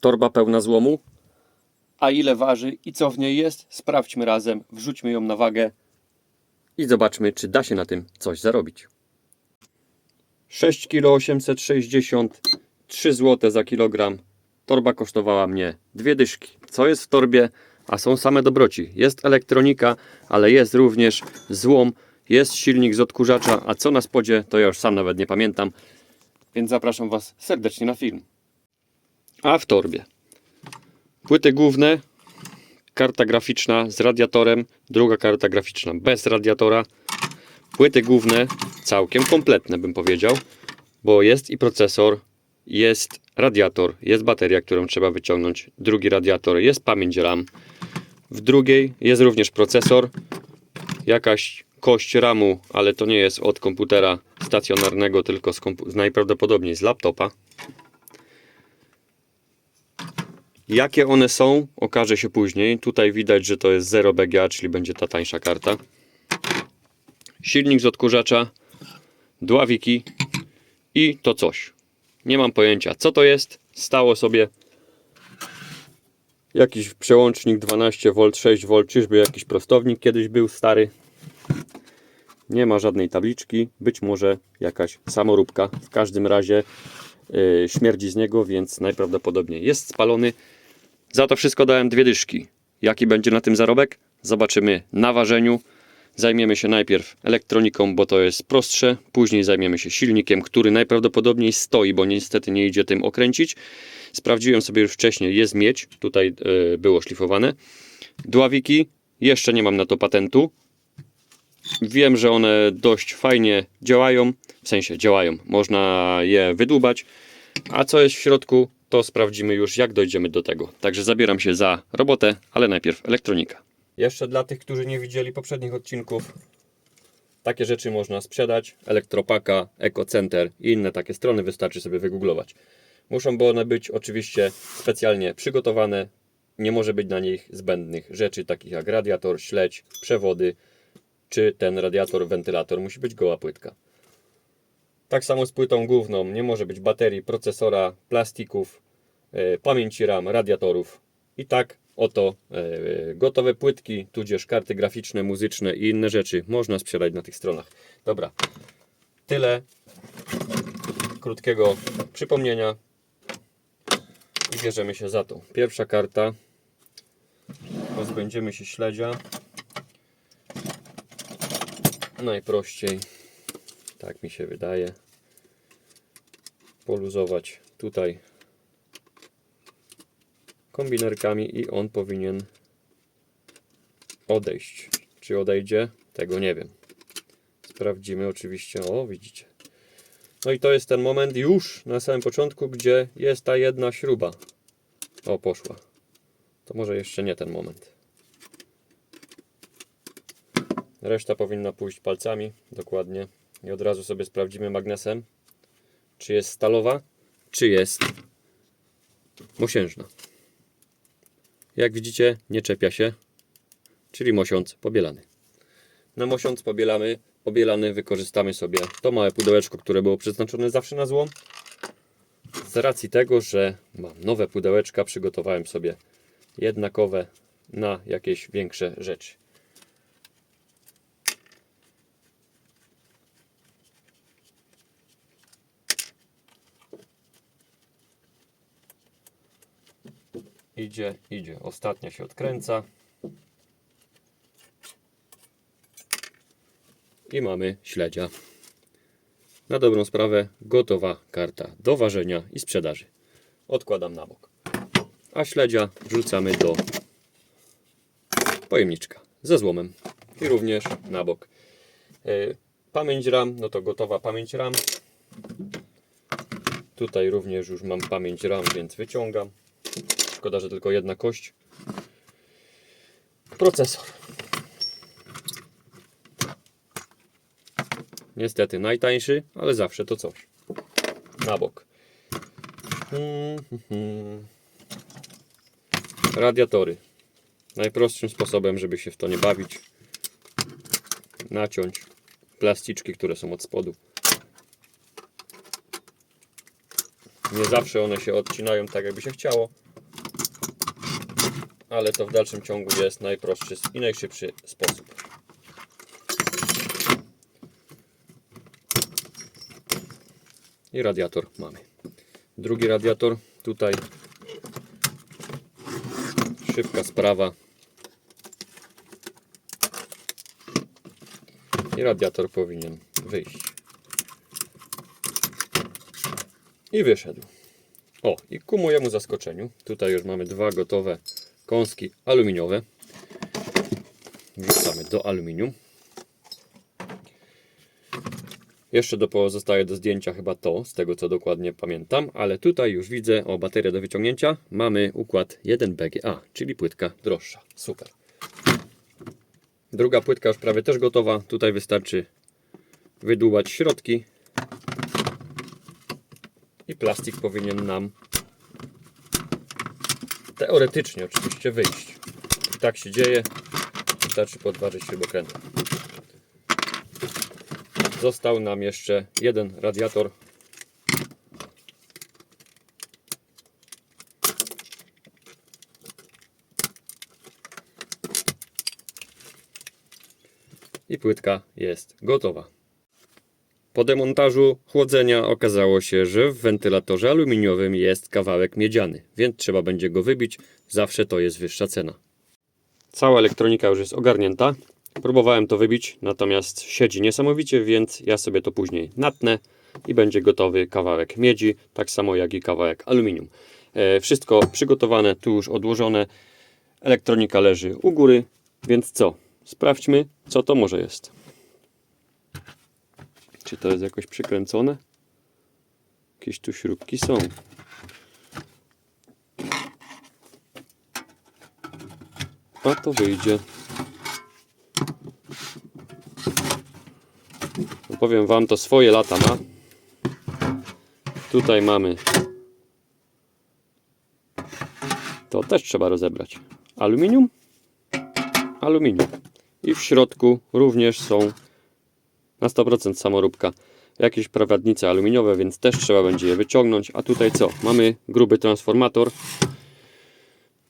torba pełna złomu. A ile waży i co w niej jest, sprawdźmy razem, wrzućmy ją na wagę i zobaczmy, czy da się na tym coś zarobić. 6 kg 860, 3 zł za kilogram. Torba kosztowała mnie dwie dyszki. Co jest w torbie? A są same dobroci. Jest elektronika, ale jest również złom, jest silnik z odkurzacza, a co na spodzie, to ja już sam nawet nie pamiętam. Więc zapraszam Was serdecznie na film. A w torbie. Płyty główne, karta graficzna z radiatorem, druga karta graficzna bez radiatora, płyty główne całkiem kompletne bym powiedział, bo jest i procesor, jest radiator, jest bateria, którą trzeba wyciągnąć, drugi radiator, jest pamięć RAM, w drugiej jest również procesor, jakaś kość RAMu, ale to nie jest od komputera stacjonarnego, tylko z, najprawdopodobniej z laptopa. Jakie one są, okaże się później. Tutaj widać, że to jest 0 BGA, czyli będzie ta tańsza karta. Silnik z odkurzacza, dławiki i to coś. Nie mam pojęcia, co to jest. Stało sobie jakiś przełącznik 12V, 6V, czyżby jakiś prostownik kiedyś był stary. Nie ma żadnej tabliczki, być może jakaś samoróbka. W każdym razie yy, śmierdzi z niego, więc najprawdopodobniej jest spalony. Za to wszystko dałem dwie dyszki. Jaki będzie na tym zarobek? Zobaczymy na ważeniu. Zajmiemy się najpierw elektroniką, bo to jest prostsze. Później zajmiemy się silnikiem, który najprawdopodobniej stoi, bo niestety nie idzie tym okręcić. Sprawdziłem sobie już wcześniej, jest miedź, tutaj yy, było szlifowane. Dławiki, jeszcze nie mam na to patentu. Wiem, że one dość fajnie działają, w sensie działają, można je wydłubać. A co jest w środku, to sprawdzimy już jak dojdziemy do tego. Także zabieram się za robotę, ale najpierw elektronika. Jeszcze dla tych, którzy nie widzieli poprzednich odcinków, takie rzeczy można sprzedać. Elektropaka, Ecocenter i inne takie strony wystarczy sobie wygooglować. Muszą one być oczywiście specjalnie przygotowane. Nie może być na nich zbędnych rzeczy takich jak radiator, śledź, przewody czy ten radiator, wentylator. Musi być goła płytka. Tak samo z płytą główną. Nie może być baterii, procesora, plastików, e, pamięci RAM, radiatorów. I tak oto e, gotowe płytki, tudzież karty graficzne, muzyczne i inne rzeczy można sprzedać na tych stronach. Dobra, tyle krótkiego przypomnienia i bierzemy się za to. Pierwsza karta. Pozbędziemy się śledzia. Najprościej tak mi się wydaje. Poluzować tutaj kombinerkami i on powinien odejść. Czy odejdzie? Tego nie wiem. Sprawdzimy oczywiście. O, widzicie. No i to jest ten moment już na samym początku, gdzie jest ta jedna śruba. O, poszła. To może jeszcze nie ten moment. Reszta powinna pójść palcami, dokładnie. I od razu sobie sprawdzimy magnesem, czy jest stalowa, czy jest mosiężna. Jak widzicie, nie czepia się, czyli mosiąc pobielany. Na mosiąc pobielamy, pobielany wykorzystamy sobie to małe pudełeczko, które było przeznaczone zawsze na złom. Z racji tego, że mam nowe pudełeczka, przygotowałem sobie jednakowe na jakieś większe rzeczy. Idzie, idzie. Ostatnia się odkręca. I mamy śledzia. Na dobrą sprawę gotowa karta do ważenia i sprzedaży. Odkładam na bok. A śledzia wrzucamy do pojemniczka ze złomem. I również na bok. E, Pamięć RAM, no to gotowa pamięć RAM. Tutaj również już mam pamięć RAM, więc wyciągam. Szkoda, że tylko jedna kość. Procesor. Niestety najtańszy, ale zawsze to coś. Na bok. Radiatory. Najprostszym sposobem, żeby się w to nie bawić. Naciąć plasticzki, które są od spodu. Nie zawsze one się odcinają tak, jakby się chciało, ale to w dalszym ciągu jest najprostszy i najszybszy sposób. I radiator mamy. Drugi radiator tutaj. Szybka sprawa. I radiator powinien wyjść. I wyszedł. O, i ku mojemu zaskoczeniu, tutaj już mamy dwa gotowe kąski aluminiowe. Wrzucamy do aluminium. Jeszcze do, pozostaje do zdjęcia chyba to, z tego co dokładnie pamiętam, ale tutaj już widzę, o baterię do wyciągnięcia, mamy układ 1BGA, czyli płytka droższa. Super. Druga płytka już prawie też gotowa. Tutaj wystarczy wydłubać środki i plastik powinien nam teoretycznie oczywiście wyjść. I tak się dzieje. Wystarczy podważyć śrubokrętem. Został nam jeszcze jeden radiator. I płytka jest gotowa. Po demontażu chłodzenia okazało się, że w wentylatorze aluminiowym jest kawałek miedziany, więc trzeba będzie go wybić. Zawsze to jest wyższa cena. Cała elektronika już jest ogarnięta. Próbowałem to wybić, natomiast siedzi niesamowicie, więc ja sobie to później natnę i będzie gotowy kawałek miedzi, tak samo jak i kawałek aluminium. E, wszystko przygotowane, tu już odłożone. Elektronika leży u góry, więc co? Sprawdźmy, co to może jest. Czy to jest jakoś przykręcone? Jakieś tu śrubki są. A to wyjdzie. No powiem Wam, to swoje lata ma. Tutaj mamy. To też trzeba rozebrać. Aluminium? Aluminium. I w środku również są na 100% samoróbka. Jakieś prowadnice aluminiowe, więc też trzeba będzie je wyciągnąć. A tutaj co? Mamy gruby transformator.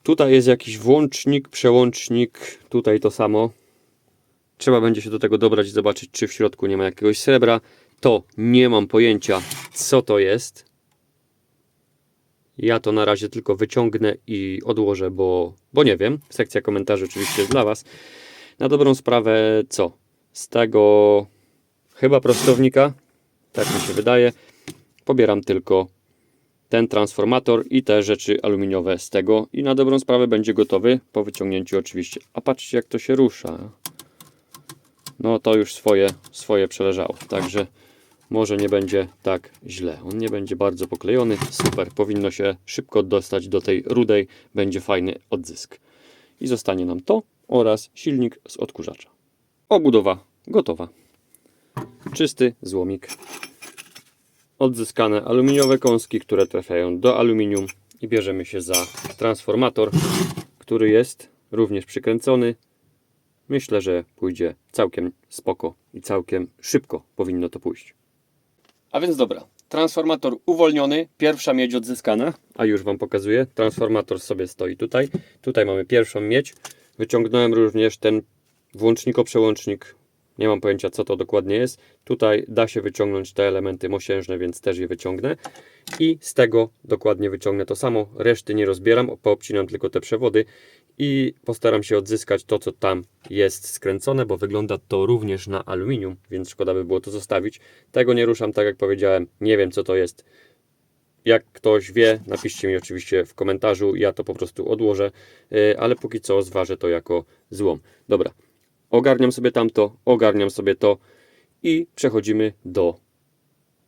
Tutaj jest jakiś włącznik, przełącznik. Tutaj to samo. Trzeba będzie się do tego dobrać i zobaczyć, czy w środku nie ma jakiegoś srebra. To nie mam pojęcia, co to jest. Ja to na razie tylko wyciągnę i odłożę, bo, bo nie wiem. Sekcja komentarzy oczywiście jest dla Was. Na dobrą sprawę, co? Z tego chyba prostownika, tak mi się wydaje, pobieram tylko ten transformator i te rzeczy aluminiowe z tego i na dobrą sprawę będzie gotowy po wyciągnięciu oczywiście. A patrzcie jak to się rusza. No to już swoje, swoje przeleżało, także może nie będzie tak źle. On nie będzie bardzo poklejony, super, powinno się szybko dostać do tej rudej, będzie fajny odzysk. I zostanie nam to oraz silnik z odkurzacza. Obudowa gotowa. Czysty złomik. Odzyskane aluminiowe kąski, które trafiają do aluminium i bierzemy się za transformator, który jest również przykręcony. Myślę, że pójdzie całkiem spoko i całkiem szybko powinno to pójść. A więc dobra, transformator uwolniony, pierwsza miedź odzyskana, a już Wam pokazuję. Transformator sobie stoi tutaj. Tutaj mamy pierwszą miedź. Wyciągnąłem również ten włączniko-przełącznik. Nie mam pojęcia, co to dokładnie jest. Tutaj da się wyciągnąć te elementy mosiężne, więc też je wyciągnę. I z tego dokładnie wyciągnę to samo. Reszty nie rozbieram, poobcinam tylko te przewody i postaram się odzyskać to, co tam jest skręcone, bo wygląda to również na aluminium, więc szkoda by było to zostawić. Tego nie ruszam, tak jak powiedziałem, nie wiem co to jest. Jak ktoś wie, napiszcie mi oczywiście w komentarzu, ja to po prostu odłożę, yy, ale póki co zważę to jako złom. Dobra, ogarniam sobie tamto, ogarniam sobie to i przechodzimy do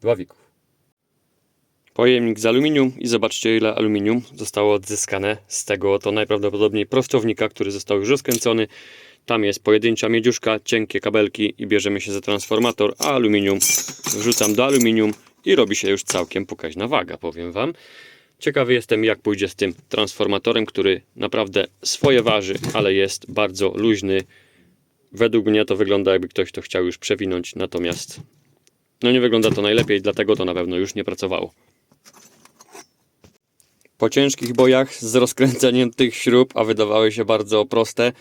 dławików. Pojemnik z aluminium i zobaczcie ile aluminium zostało odzyskane z tego to najprawdopodobniej prostownika, który został już rozkręcony. Tam jest pojedyncza miedziuszka, cienkie kabelki i bierzemy się za transformator, a aluminium wrzucam do aluminium i robi się już całkiem pokaźna waga, powiem Wam. Ciekawy jestem jak pójdzie z tym transformatorem, który naprawdę swoje waży, ale jest bardzo luźny. Według mnie to wygląda jakby ktoś to chciał już przewinąć, natomiast no nie wygląda to najlepiej, dlatego to na pewno już nie pracowało. Po ciężkich bojach z rozkręceniem tych śrub, a wydawały się bardzo proste,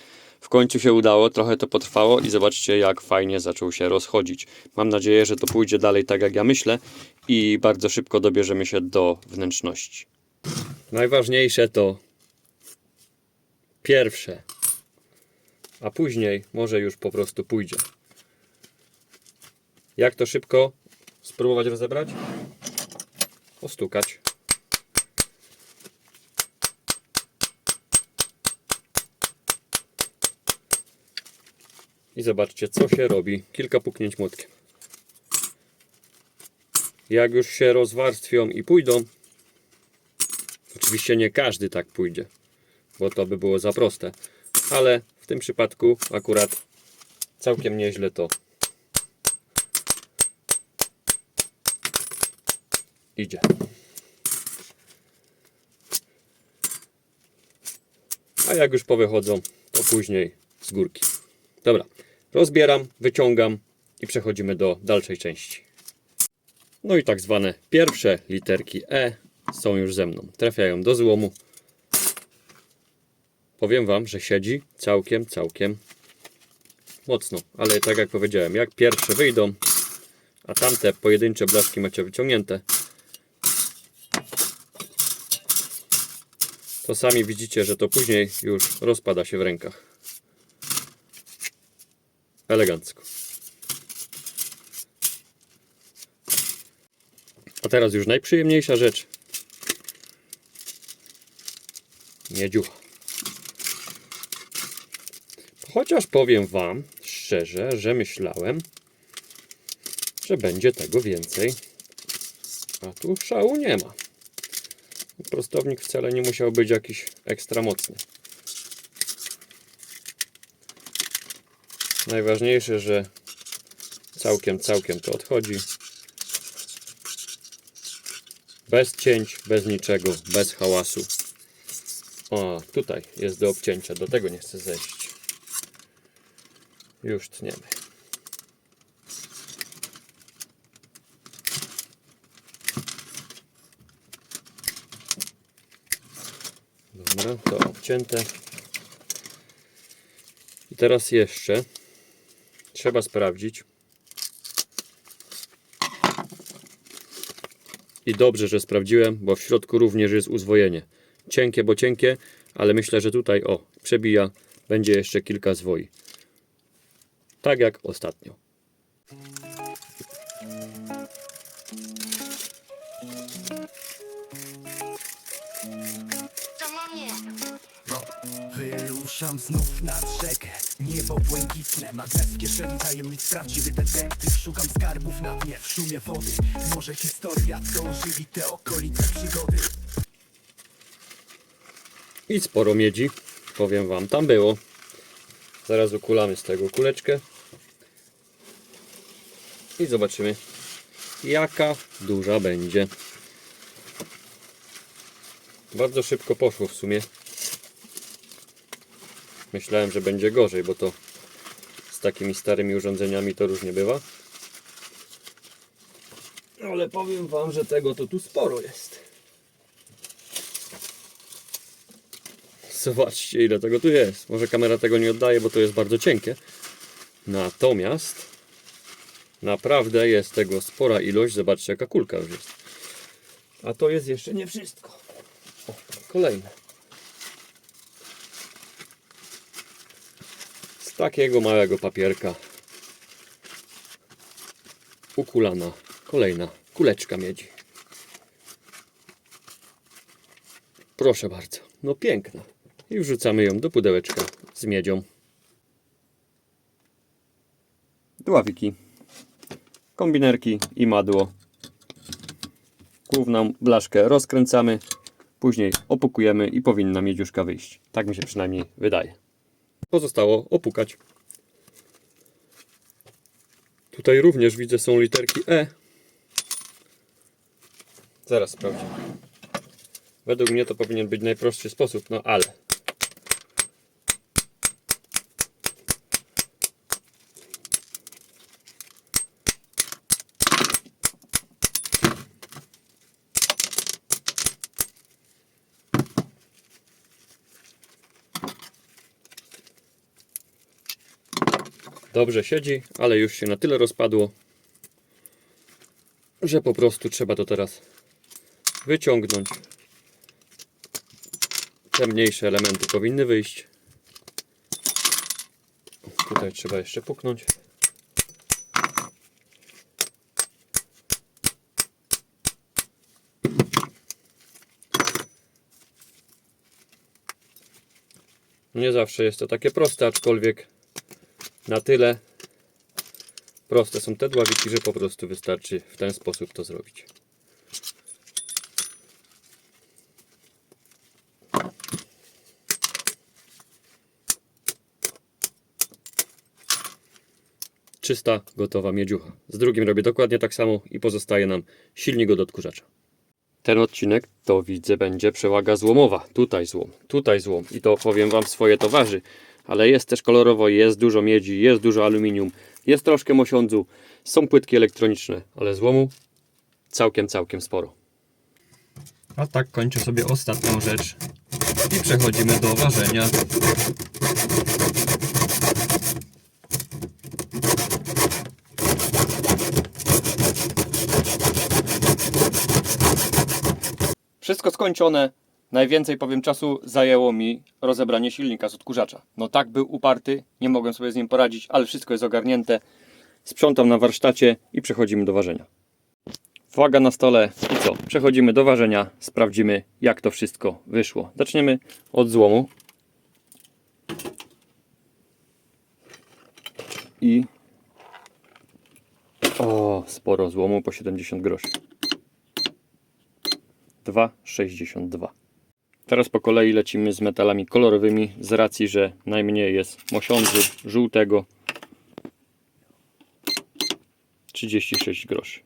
w końcu się udało, trochę to potrwało i zobaczcie jak fajnie zaczął się rozchodzić. Mam nadzieję, że to pójdzie dalej tak jak ja myślę i bardzo szybko dobierzemy się do wnętrzności. Najważniejsze to pierwsze, a później może już po prostu pójdzie. Jak to szybko spróbować rozebrać? Postukać. I zobaczcie, co się robi. Kilka puknięć młotkiem. Jak już się rozwarstwią i pójdą, oczywiście nie każdy tak pójdzie, bo to by było za proste, ale tym przypadku akurat całkiem nieźle to idzie. A jak już powychodzą, to później z górki. Dobra, rozbieram, wyciągam i przechodzimy do dalszej części. No i tak zwane pierwsze literki E są już ze mną. Trafiają do złomu. Powiem Wam, że siedzi całkiem, całkiem mocno. Ale tak jak powiedziałem, jak pierwsze wyjdą, a tamte pojedyncze blaszki macie wyciągnięte, to sami widzicie, że to później już rozpada się w rękach. Elegancko. A teraz już najprzyjemniejsza rzecz. Miedziucha. Chociaż powiem Wam szczerze, że myślałem, że będzie tego więcej. A tu szału nie ma. Prostownik wcale nie musiał być jakiś ekstra mocny. Najważniejsze, że całkiem, całkiem to odchodzi. Bez cięć, bez niczego, bez hałasu. O, tutaj jest do obcięcia, do tego nie chcę zejść. Już tniemy. Dobra, to obcięte. I teraz jeszcze trzeba sprawdzić. I dobrze, że sprawdziłem, bo w środku również jest uzwojenie. Cienkie, bo cienkie, ale myślę, że tutaj, o, przebija, będzie jeszcze kilka zwoi. Tak jak ostatnio. Mamie. Wyruszam znów nad rzekę Niebo błękitne, magnes w kieszeni Tajemnic prawdziwy detektyw Szukam skarbów na dnie, w szumie wody Może historia, co ożywi te okolice przygody I sporo miedzi, powiem wam, tam było. Zaraz ukulamy z tego kuleczkę. I zobaczymy, jaka duża będzie. Bardzo szybko poszło w sumie. Myślałem, że będzie gorzej, bo to z takimi starymi urządzeniami to różnie bywa. Ale powiem wam, że tego to tu sporo jest. Zobaczcie ile tego tu jest. Może kamera tego nie oddaje, bo to jest bardzo cienkie. Natomiast naprawdę jest tego spora ilość. Zobaczcie jaka kulka już jest. A to jest jeszcze nie wszystko. O, kolejne. Z takiego małego papierka ukulana kolejna kuleczka miedzi. Proszę bardzo. No piękna. I wrzucamy ją do pudełeczka z miedzią. Dławiki, kombinerki i madło. Główną blaszkę rozkręcamy, później opukujemy i powinna miedziuszka wyjść. Tak mi się przynajmniej wydaje. Pozostało opukać. Tutaj również widzę są literki E. Zaraz sprawdzimy. Według mnie to powinien być najprostszy sposób, no ale. Dobrze siedzi, ale już się na tyle rozpadło, że po prostu trzeba to teraz wyciągnąć. Te mniejsze elementy powinny wyjść. Tutaj trzeba jeszcze puknąć. Nie zawsze jest to takie proste, aczkolwiek na tyle proste są te dławiki, że po prostu wystarczy w ten sposób to zrobić. Czysta, gotowa miedziucha. Z drugim robię dokładnie tak samo i pozostaje nam silnik od odkurzacza. Ten odcinek to widzę będzie przewaga złomowa. Tutaj złom, tutaj złom. I to powiem Wam swoje towarzy. Ale jest też kolorowo, jest dużo miedzi, jest dużo aluminium, jest troszkę mosiądzu, są płytki elektroniczne, ale złomu całkiem, całkiem sporo. A tak kończę sobie ostatnią rzecz i przechodzimy do ważenia. Wszystko skończone. Najwięcej powiem czasu zajęło mi rozebranie silnika z odkurzacza. No tak był uparty, nie mogłem sobie z nim poradzić, ale wszystko jest ogarnięte. Sprzątam na warsztacie i przechodzimy do ważenia. Waga na stole i co? Przechodzimy do ważenia, sprawdzimy jak to wszystko wyszło. Zaczniemy od złomu. I o, sporo złomu po 70 groszy. 2,62. Teraz po kolei lecimy z metalami kolorowymi z racji, że najmniej jest mosiądzu żółtego. 36 groszy.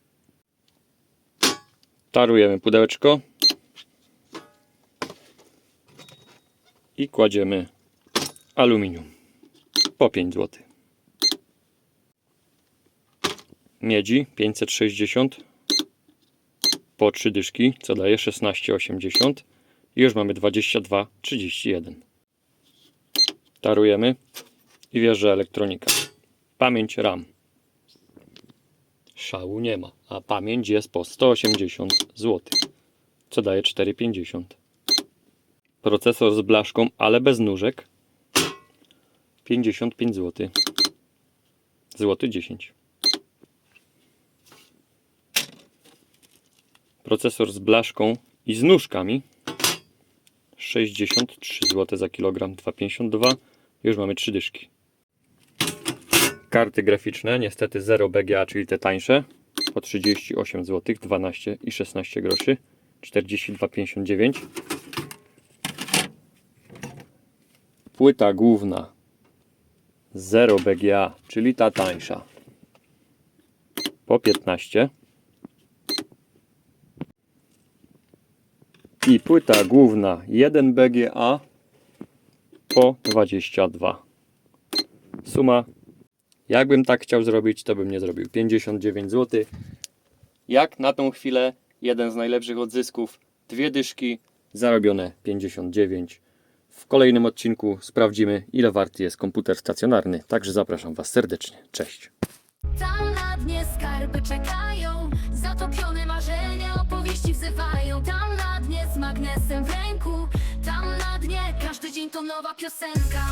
Tarujemy pudełeczko. I kładziemy aluminium. Po 5 zł. Miedzi 560 po 3 dyszki, co daje 16,80 już mamy 22,31. Tarujemy i wjeżdża elektronika. Pamięć RAM. Szału nie ma, a pamięć jest po 180 zł, co daje 4,50. Procesor z blaszką, ale bez nóżek 55 zł. Złoty 10. Procesor z blaszką i z nóżkami 63 zł za kilogram, 2,52. Już mamy 3 dyszki. Karty graficzne, niestety 0 BGA, czyli te tańsze, po 38 zł, 12 i 16 groszy, 42,59. Płyta główna 0 BGA, czyli ta tańsza, po 15. I płyta główna 1 BGA po 22. Suma, jakbym tak chciał zrobić, to bym nie zrobił 59 zł. Jak na tą chwilę jeden z najlepszych odzysków, dwie dyszki, zarobione 59. W kolejnym odcinku sprawdzimy, ile warty jest komputer stacjonarny. Także zapraszam Was serdecznie. Cześć. Tam na dnie skarby czekają Zatopione marzenia opowieści wzywają Tam na magnesem w ręku. Tam na dnie każdy dzień to nowa piosenka.